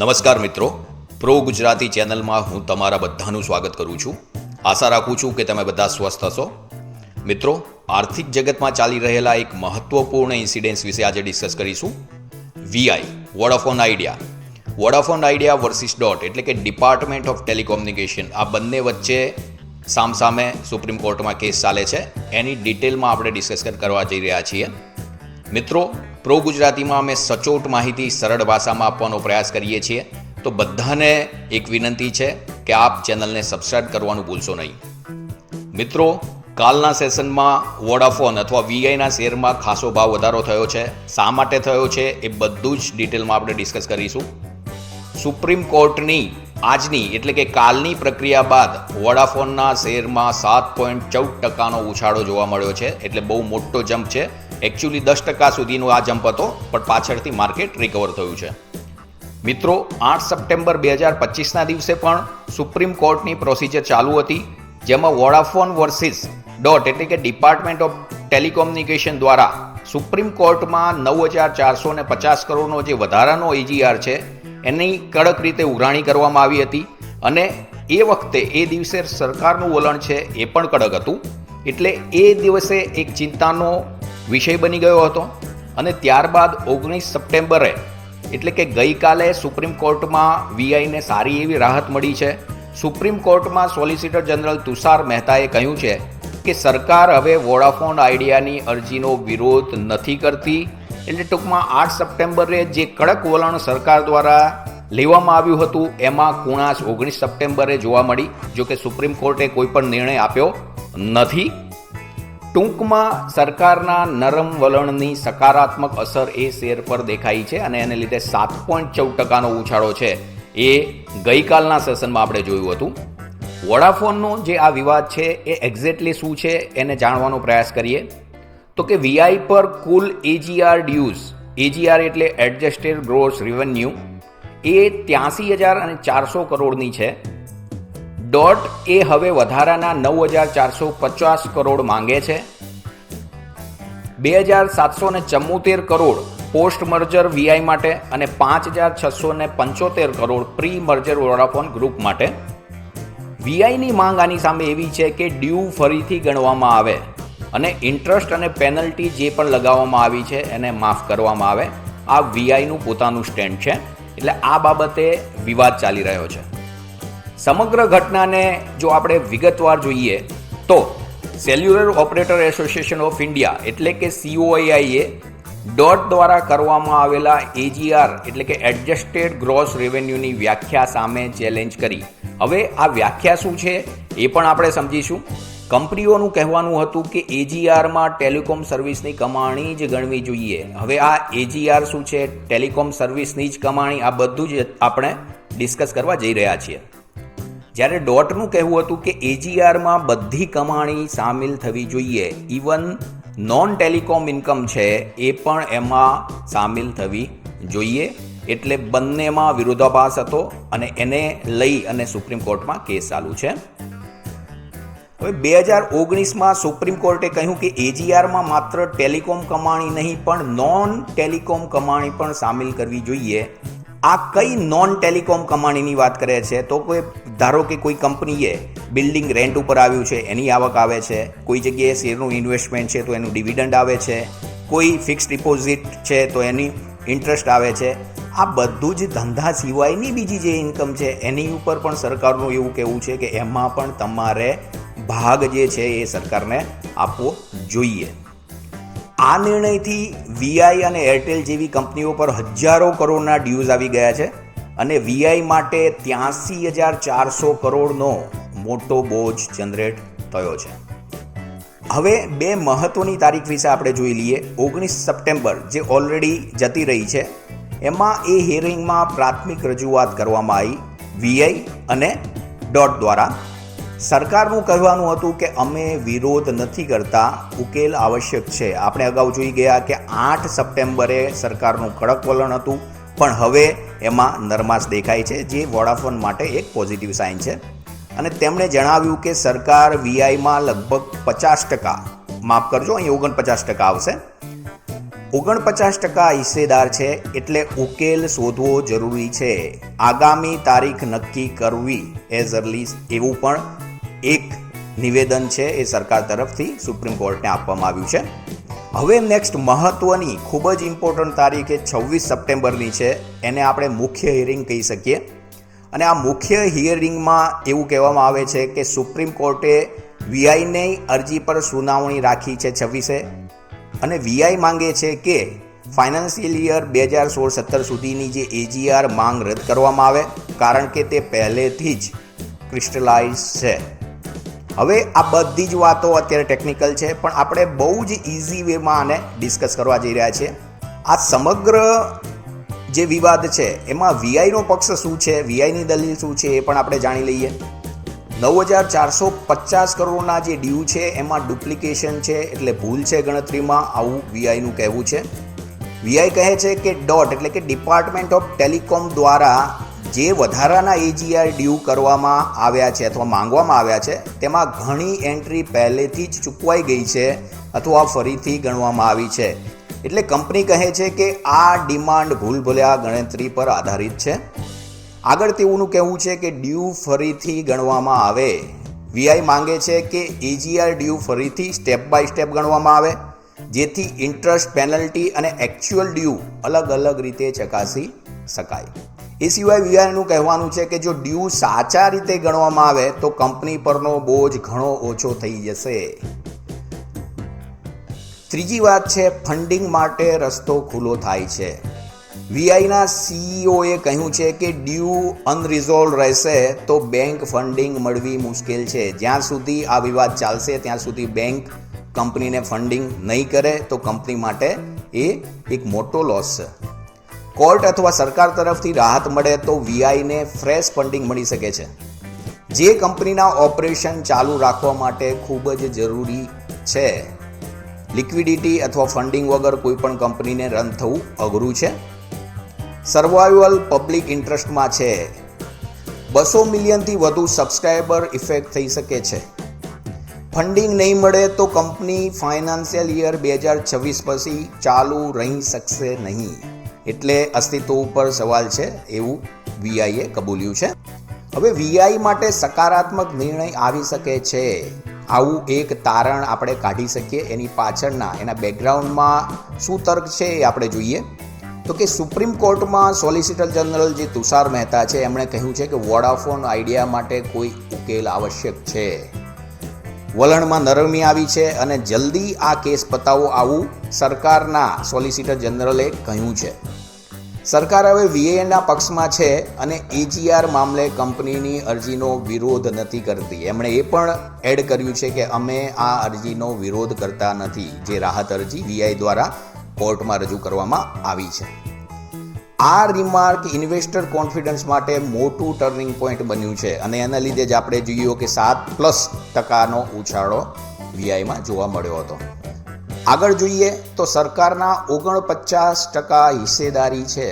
નમસ્કાર મિત્રો. પ્રો ગુજરાતી ચેનલમાં હું તમારા બધાનું સ્વાગત કરું છું. આશા રાખું છું કે તમે બધા સ્વસ્થ હશો. મિત્રો, આર્થિક જગતમાં ચાલી રહેલા એક મહત્વપૂર્ણ ઇન્સિડેન્સ વિશે આજે ડિસ્કસ કરીશું. Vi Vodafone Idea Vodafone Idea versus DoT એટલે કે ડિપાર્ટમેન્ટ ઓફ ટેલિકોમ્યુનિકેશન આ બંને વચ્ચે સામસામે સુપ્રીમ કોર્ટમાં કેસ ચાલે છે. એની ડિટેલમાં આપણે ડિસ્કસ કરવા જઈ રહ્યા છીએ. મિત્રો પ્રો ગુજરાતીમાં અમે સચોટ માહિતી, સરળ ભાષામાં આપવાનો પ્રયાસ કરીએ છીએ. તો બધાને એક વિનંતી છે કે આપ ચેનલને સબસ્ક્રાઇબ કરવાનું ભૂલશો નહીં. મિત્રો, કાલના સેશનમાં વોડાફોન અથવા વીઆઈના શેરમાં ખાસો ભાવ વધારો થયો છે. શા માટે થયો છે એ બધું જ ડિટેલમાં આપણે ડિસ્કસ કરીશું. સુપ્રીમ કોર્ટની આજની એટલે કે કાલની પ્રક્રિયા બાદ વોડાફોનના શેરમાં સાત પોઈન્ટ ચૌદ ટકાનો ઉછાળો જોવા મળ્યો છે. એટલે બહુ મોટો જમ્પ છે. એકચ્યુઅલી દસ ટકા સુધીનો આ જમ્પ હતો, પણ પાછળથી માર્કેટ રિકવર થયું છે. મિત્રો, આઠ સપ્ટેમ્બર બે હજાર પચીસના દિવસે પણ સુપ્રીમ કોર્ટની પ્રોસિજર ચાલુ હતી, જેમાં વોડાફોન વર્સિસ ડોટ એટલે કે ડિપાર્ટમેન્ટ ઓફ ટેલિકોમ્યુનિકેશન દ્વારા સુપ્રીમ કોર્ટમાં નવ હજાર ચારસો ને પચાસ કરોડનો જે વધારાનો એજીઆર છે, એની કડક રીતે ઉઘરાણી કરવામાં આવી હતી અને એ વખતે, એ દિવસે સરકારનું વલણ છે, એ પણ કડક હતું. એટલે એ દિવસે એક ચિંતાનો વિષય બની ગયો હતો અને ત્યારબાદ ઓગણીસ સપ્ટેમ્બરે, એટલે કે ગઈકાલે સુપ્રીમ કોર્ટમાં વીઆઈને સારી એવી રાહત મળી છે. સુપ્રીમ કોર્ટમાં સોલિસિટર જનરલ તુષાર મહેતાએ કહ્યું છે કે સરકાર હવે વોડાફોન આઈડિયાની અરજીનો વિરોધ નથી કરતી, એટલે ટૂંકમાં આઠ સપ્ટેમ્બરે જે કડક વલણ સરકાર દ્વારા લેવામાં આવ્યું હતું, એમાં કુણાશ ઓગણીસ સપ્ટેમ્બરે જોવા મળી જો કે સુપ્રીમ કોર્ટે કોઈ પણ નિર્ણય આપ્યો નથી. ટૂંકમાં સરકારના નરમ વલણની સકારાત્મક અસર એ શેર પર દેખાઈ છે અને એને લીધે સાત પોઈન્ટ ચૌદ ટકાનો ઉછાળો છે. એ ગઈકાલના સેશનમાં આપણે જોયું હતું. વોડાફોનનો જે આ વિવાદ છે એ એક્ઝેક્ટલી શું છે એને જાણવાનો પ્રયાસ કરીએ. તો કે વીઆઈ પર કુલ એજીઆર ડ્યુઝ એજીઆર એટલે એડજસ્ટેડ ગ્રોસ રેવન્યુ એ ત્યાંસી હજાર અને ચારસો કરોડની છે. ડોટ એ હવે વધારાના નવ હજાર ચારસો પચાસ કરોડ માંગે છે. બે હજાર સાતસો ને ચમ્મોતેર કરોડ પોસ્ટ મર્જર વીઆઈ માટે અને પાંચ હજાર છસો ને પંચોતેર crore pre merger Vodafone group માટે. વીઆઈની માંગ આની સામે એવી છે કે ડ્યુ ફરીથી ગણવામાં આવે અને ઇન્ટરેસ્ટ અને પેનલ્ટી જે પણ લગાવવામાં આવી છે એને માફ કરવામાં આવે. આ વીઆઈનું પોતાનું સ્ટેન્ડ છે. એટલે આ બાબતે વિવાદ ચાલી રહ્યો છે. સમગ્ર ઘટનાને જો આપણે વિગતવાર જોઈએ તો cellular operator association of India એટલે કે સીઓઆઈએ ડોટ દ્વારા કરવામાં આવેલા એજીઆર એટલે કે એડજસ્ટેડ ગ્રોસ રેવન્યુની વ્યાખ્યા સામે ચેલેન્જ કરી. હવે આ વ્યાખ્યા શું છે એ પણ આપણે સમજીશું. કંપનીઓનું કહેવાનું હતું કે એજીઆરમાં ટેલિકોમ સર્વિસની કમાણી જ ગણવી જોઈએ. હવે આ એજીઆર શું છે? ટેલિકોમ સર્વિસની જ કમાણી આ બધું જ આપણે ડિસ્કસ કરવા જઈ રહ્યા છીએ. જ્યારે ડોટનું કહેવું હતું કે એજીઆરમાં બધી કમાણી સામેલ થવી જોઈએ ઇવન નોન ટેલિકોમ ઇન્કમ છે, એ પણ એમાં સામેલ થવી જોઈએ. એટલે બંનેમાં વિરોધાભાસ હતો અને એને લઈ અને સુપ્રીમ કોર્ટમાં કેસ ચાલુ છે. હવે બે હજાર ઓગણીસમાં સુપ્રીમ કોર્ટે કહ્યું કે એજીઆરમાં માત્ર ટેલિકોમ કમાણી નહીં, પણ નોન ટેલિકોમ કમાણી પણ સામેલ કરવી જોઈએ. આ કઈ નોન ટેલિકોમ કમાણીની વાત કરે છે? તો કોઈ, ધારો કે કોઈ કંપનીએ બિલ્ડિંગ રેન્ટ ઉપર આવ્યું છે, એની આવક આવે છે, કોઈ જગ્યાએ શેરનું ઇન્વેસ્ટમેન્ટ છે, તો એનું ડિવિડન્ડ આવે છે, કોઈ ફિક્સ ડિપોઝિટ છે, તો એની ઇન્ટરેસ્ટ આવે છે. આ બધું જ ધંધા સિવાયની બીજી જે ઇન્કમ છે, એની ઉપર પણ સરકારનું એવું કહેવું છે કે એમાં પણ તમારે ભાગ જે છે એ સરકારને આપવો જોઈએ. આ નિર્ણયથી વીઆઈ અને એરટેલ જેવી કંપનીઓ પર હજારો કરોડના ડ્યુઝ આવી ગયા છે અને વીઆઈ માટે ત્યાંસી હજાર ચારસો કરોડનો મોટો બોજ જનરેટ થયો છે. હવે બે મહત્વની તારીખ વિશે આપણે જોઈ લઈએ. ઓગણીસ સપ્ટેમ્બર જે ઓલરેડી જતી રહી છે, એમાં એ હિયરિંગમાં પ્રાથમિક રજૂઆત કરવામાં આવી વીઆઈ અને ડોટ દ્વારા. સરકારનું કહેવાનું હતું કે અમે વિરોધ નથી કરતા, ઉકેલ આવશ્યક છે. આપણે અગાઉ જોઈ ગયા કે આઠ સપ્ટેમ્બરે સરકારનું કડક વલણ હતું, પણ હવે એમાં નરમાશ દેખાય છે, જે વોડાફોન માટે એક પોઝિટિવ સાઇન છે. અને તેમણે જણાવ્યું કે સરકાર વીઆઈમાં લગભગ પચાસ ટકા, માફ કરજો, અહીં ઓગણપચાસ ટકા આવશે. ઓગણપચાસ ટકા હિસ્સેદાર છે, એટલે ઉકેલ શોધવો જરૂરી છે. આગામી તારીખ નક્કી કરવી એઝ અર્લી એવું પણ નિવેદન છે એ સરકાર તરફથી સુપ્રીમ કોર્ટને આપવામાં આવ્યું છે. હવે નેક્સ્ટ મહત્વની, ખૂબ જ ઇમ્પોર્ટન્ટ તારીખ એ છવ્વીસ સપ્ટેમ્બરની છે. એને આપણે મુખ્ય હિયરિંગ કહી શકીએ. અને આ મુખ્ય હિયરિંગમાં એવું કહેવામાં આવે છે કે સુપ્રીમ કોર્ટે વીઆઈની અરજી પર સુનાવણી રાખી છે છવ્વીસે. અને વીઆઈ માંગે છે કે ફાઇનાન્શિયલ યર બે હજાર સોળ સત્તર સુધીની જે એજીઆર માંગ રદ કરવામાં આવે, કારણ કે તે પહેલેથી જ ક્રિસ્ટલાઇઝ છે. હવે આ બધી જ વાતો અત્યારે ટેકનિકલ છે, પણ આપણે બહુ જ ઇઝી વેમાં આને ડિસ્કસ કરવા જઈ રહ્યા છીએ. આ સમગ્ર જે વિવાદ છે, એમાં વીઆઈનો પક્ષ શું છે વીઆઈની દલીલ શું છે, એ પણ આપણે જાણી લઈએ. નવ હજાર ચારસો પચાસ કરોડના જે ડ્યુ છે, એમાં ડુપ્લિકેશન છે, એટલે ભૂલ છે ગણતરીમાં આવું વીઆઈનું કહેવું છે. વીઆઈ કહે છે કે ડોટ એટલે કે ડિપાર્ટમેન્ટ ઓફ ટેલિકોમ દ્વારા જે વધારાના એજીઆર ડ્યુ કરવામાં આવ્યા છે અથવા માંગવામાં આવ્યા છે, તેમાં ઘણી એન્ટ્રી પહેલેથી જ ચૂકવાઈ ગઈ છે અથવા ફરીથી ગણવામાં આવી છે. એટલે કંપની કહે છે કે આ ડિમાન્ડ ભૂલભૂલ્યા ગણતરી પર આધારિત છે. આગળ તેઓનું કહેવું છે કે ડ્યુ ફરીથી ગણવામાં આવે. વીઆઈ માંગે છે કે એજીઆર ડ્યુ ફરીથી સ્ટેપ બાય સ્ટેપ ગણવામાં આવે, જેથી ઇન્ટરેસ્ટ પેનલ્ટી અને એકચ્યુઅલ ડ્યુ અલગ અલગ રીતે ચકાસી શકાય. એ સિવાય વીઆઈનું કહેવાનું છે કે જો ડ્યુ સાચા રીતે ગણવામાં આવે, તો કંપની પરનો બોજ ઘણો ઓછો થઈ જશે. ત્રીજી વાત છે, ફંડિંગ માટે રસ્તો ખુલ્લો થાય છે. વીઆઈના સીઈઓએ કહ્યું છે કે ડ્યુ અનરિઝોલ્વ રહેશે, તો બેંક ફંડિંગ મળવી મુશ્કેલ છે. જ્યાં સુધી આ વિવાદ ચાલશે, ત્યાં સુધી બેંક કંપનીને ફંડિંગ નહીં કરે, તો કંપની માટે એ એક મોટો લોસ છે. કોર્ટ અથવા સરકાર તરફથી રાહત મળે તો વીઆઈને ફ્રેશ ફંડિંગ મળી શકે છે. જે કંપનીના ઓપરેશન ચાલુ રાખવા માટે ખૂબ જ જરૂરી છે. લિક્વિડિટી અથવા ફંડિંગ વગર કોઈ પણ કંપનીને રન થવું અઘરું છે. સર્વાઈવલ પબ્લિક ઇન્ટરેસ્ટમાં છે. બસો મિલિયનથી વધુ સબસ્ક્રાઈબર ઇફેક્ટ થઈ શકે છે. ફંડિંગ નહીં મળે તો કંપની ફાઇનાન્શિયલ યર બે હજાર છવ્વીસ પછી ચાલુ રહી શકશે નહીં. એટલે અસ્તિત્વ ઉપર સવાલ છે, એવું વીઆઈએ કબૂલ્યું છે. હવે વીઆઈ માટે સકારાત્મક નિર્ણય આવી શકે છે. આવું એક તારણ આપણે કાઢી શકીએ, એની પાછળના, એના બેકગ્રાઉન્ડમાં શું તર્ક છે એ આપણે જોઈએ. તો કે સુપ્રીમ કોર્ટમાં સોલિસિટર જનરલ જે તુષાર મહેતા છે, એમણે કહ્યું છે કે વોડાફોન આઈડિયા માટે કોઈ ઉકેલ આવશ્યક છે. વલણમાં નરમી આવી છે અને જલ્દી આ કેસ પતાવો આવું સરકારના સોલિસિટર જનરલે કહ્યું છે. સરકાર હવે વીએના પક્ષમાં છે અને એજીઆર મામલે કંપનીની અરજીનો વિરોધ નથી કરતી. એમણે એ પણ એડ કર્યું છે કે અમે આ અરજીનો વિરોધ કરતા નથી, જે રાહત અરજી વીઆઈ દ્વારા કોર્ટમાં રજૂ કરવામાં આવી છે. આ રિમાર્ક ઇન્વેસ્ટર કોન્ફિડન્સ માટે મોટું ટર્નિંગ પોઈન્ટ બન્યું છે અને એના લીધે જ આપણે જોઈએ કે સાત પ્લસ ટકાનો ઉછાળો વીઆઈમાં જોવા મળ્યો હતો. આગળ જોઈએ તો સરકારના ઓગણપચાસ ટકા હિસ્સેદારી છે.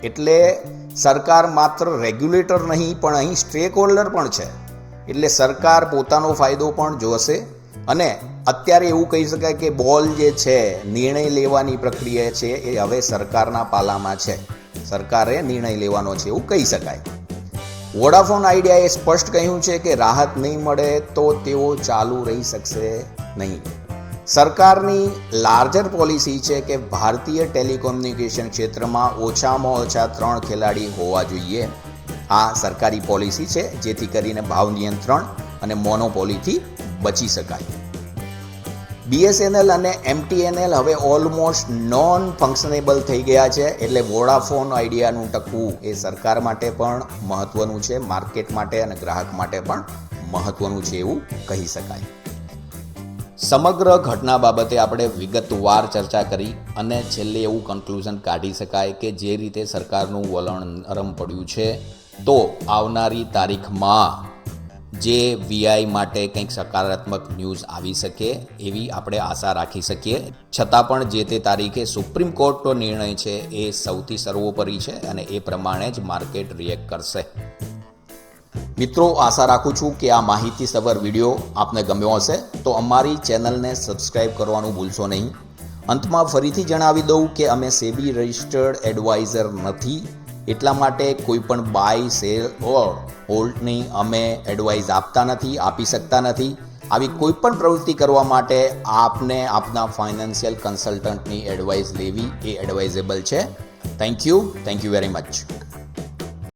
એટલે સરકાર માત્ર રેગ્યુલેટર નહીં, પણ અહીં સ્ટેક હોલ્ડર પણ છે. એટલે સરકાર પોતાનો ફાયદો પણ જોશે. અને અત્યારે એવું કહી શકાય કે બોલ જે છે, નિર્ણય લેવાની પ્રક્રિયા છે, એ હવે સરકારના પાલામાં છે. સરકારે નિર્ણય લેવાનો છે એવું કહી શકાય. વોડાફોન આઈડિયાએ સ્પષ્ટ કહ્યું છે કે રાહત નહીં મળે તો તેઓ ચાલુ રહી શકશે નહીં. સરકારની લાર્જર પોલિસી છે કે ભારતીય ટેલિકોમ્યુનિકેશન ક્ષેત્રમાં ઓછામાં ઓછા ત્રણ ખેલાડી હોવા જોઈએ. આ સરકારી પોલિસી છે, જેથી કરીને ભાવ નિયંત્રણ અને મોનોપોલીથી બચી શકાય. બીએસએનએલ અને એમટીએનએલ હવે ઓલમોસ્ટ નોન ફંક્શનેબલ થઈ ગયા છે, એટલે વોડાફોન આઈડિયાનું ટકવું એ સરકાર માટે પણ મહત્ત્વનું છે, માર્કેટ માટે અને ગ્રાહક માટે પણ મહત્ત્વનું છે એવું કહી શકાય. સમગ્ર ઘટના બાબતે આપણે વિગતવાર ચર્ચા કરી અને છેલ્લે એવું કન્ક્લુઝન કાઢી શકાય કે જે રીતે સરકારનું વલણ નરમ પડ્યું છે, તો આવનારી તારીખમાં જે વીઆઈ માટે કંઈક સકારાત્મક ન્યૂઝ આવી શકે એવી આપણે આશા રાખી શકીએ. છતાં પણ જે તે તારીખે સુપ્રીમ કોર્ટનો નિર્ણય છે એ સૌથી સર્વોપરી છે અને એ પ્રમાણે જ માર્કેટ રિએક્ટ કરશે. મિત્રો, આશા રાખું છું કે આ માહિતીસભર વીડિયો આપને ગમ્યો હશે. તો અમારી ચેનલને સબસ્ક્રાઈબ કરવાનું ભૂલશો નહીં. અંતમાં ફરીથી જણાવી દઉં કે અમે સેબી રજિસ્ટર્ડ એડવાઇઝર નથી. એટલા માટે કોઈ પણ બાય, સેલ ઓર હોલ્ડની અમે એડવાઇસ આપતા નથી, આપી શકતા નથી. આવી કોઈ પણ પ્રવૃત્તિ કરવા માટે આપને આપના ફાઇનાન્શિયલ કન્સલ્ટન્ટની એડવાઇસ લેવી એ એડવાઇઝેબલ છે. Thank you thank you very much